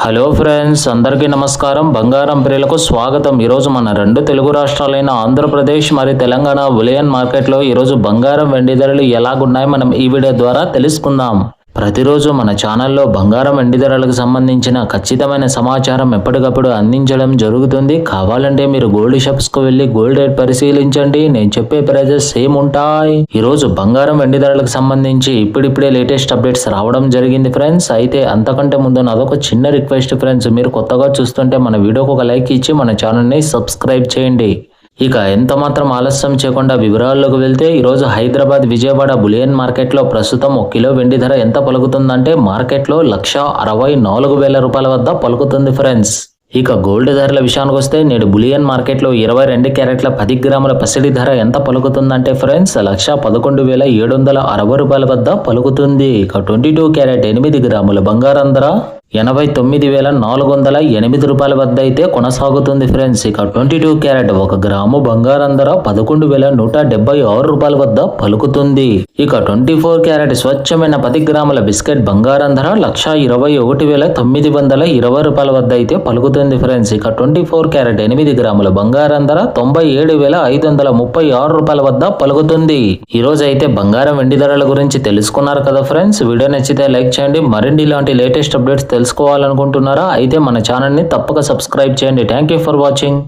Hello friends అందరికీ నమస్కారం. బంగారం ప్రియులకు స్వాగతం. ఈరోజు మన రెండు తెలుగు రాష్ట్రాలైన ఆంధ్రప్రదేశ్ మరియు తెలంగాణ బులియన్ మార్కెట్లో ఈరోజు బంగారం వెండి ధరలు ఎలాగున్నాయో మనం ఈ వీడియో ద్వారా తెలుసుకుందాం. ప్రతిరోజు మన ఛానల్లో బంగారం వెండి ధరలకు సంబంధించిన ఖచ్చితమైన సమాచారం ఎప్పటికప్పుడు అందించడం జరుగుతుంది. కావాలంటే మీరు గోల్డ్ షాప్స్కు వెళ్ళి గోల్డ్ రేట్ పరిశీలించండి. నేను చెప్పే ప్రైజెస్ సేమ్ ఉంటాయి. ఈరోజు బంగారం వెండి ధరలకు సంబంధించి ఇప్పుడిప్పుడే లేటెస్ట్ అప్డేట్స్ రావడం జరిగింది ఫ్రెండ్స్. అయితే అంతకంటే ముందు నాదొక చిన్న రిక్వెస్ట్ ఫ్రెండ్స్. మీరు కొత్తగా చూస్తుంటే మన వీడియోకి ఒక లైక్ ఇచ్చి మన ఛానల్ని సబ్స్క్రైబ్ చేయండి. ఇక ఎంత మాత్రం ఆలస్యం చేయకుండా వివరాల్లోకి వెళ్తే ఈరోజు హైదరాబాద్ విజయవాడ బులియన్ మార్కెట్లో ప్రస్తుతం ఒక కిలో వెండి ధర ఎంత పలుకుతుందంటే మార్కెట్లో లక్ష అరవై నాలుగు వేల రూపాయల వద్ద పలుకుతుంది ఫ్రెండ్స్. ఇక గోల్డ్ ధరల విషయానికి వస్తే నేడు బులియన్ మార్కెట్లో ఇరవై రెండు క్యారెట్ల పది గ్రాముల పసిడి ధర ఎంత పలుకుతుందంటే ఫ్రెండ్స్ లక్ష పదకొండు వేల ఏడు వందల అరవై రూపాయల వద్ద పలుకుతుంది. ఇక ట్వంటీ టూ క్యారెట్ ఎనిమిది గ్రాముల బంగారం ధర ఎనభై తొమ్మిది వేల నాలుగు వందల ఎనిమిది రూపాయల వద్ద అయితే కొనసాగుతుంది ఫ్రెండ్స్. ఇక ట్వంటీ టూ క్యారెట్ ఒక గ్రాము బంగారం ధర పదకొండు వేల నూట డెబ్బై ఆరు రూపాయల వద్ద పలుకుతుంది. ఇక ట్వంటీ ఫోర్ క్యారెట్ స్వచ్ఛమైన పది గ్రాముల బిస్కెట్ బంగారం ధర లక్ష ఇరవై ఒకటి వేల తొమ్మిది వందల ఇరవై రూపాయల వద్ద అయితే పలుకుతుంది ఫ్రెండ్స్. ఇక ట్వంటీ ఫోర్ క్యారెట్ ఎనిమిది గ్రాముల బంగారం ధర తొంభై ఏడు వేల ఐదు వందల ముప్పై ఆరు రూపాయల వద్ద పలుకుతుంది. ఈ రోజు అయితే బంగారం వెండి ధరల గురించి తెలుసుకున్నారు కదా ఫ్రెండ్స్. వీడియో నచ్చితే లైక్ చేయండి. మరిన్ని ఇలాంటి లేటెస్ట్ అప్డేట్స్ తెలుసుకోవాలనుకుంటున్నారా? అయితే మన ఛానల్ని తప్పక సబ్స్క్రైబ్ చేయండి. Thank you for watching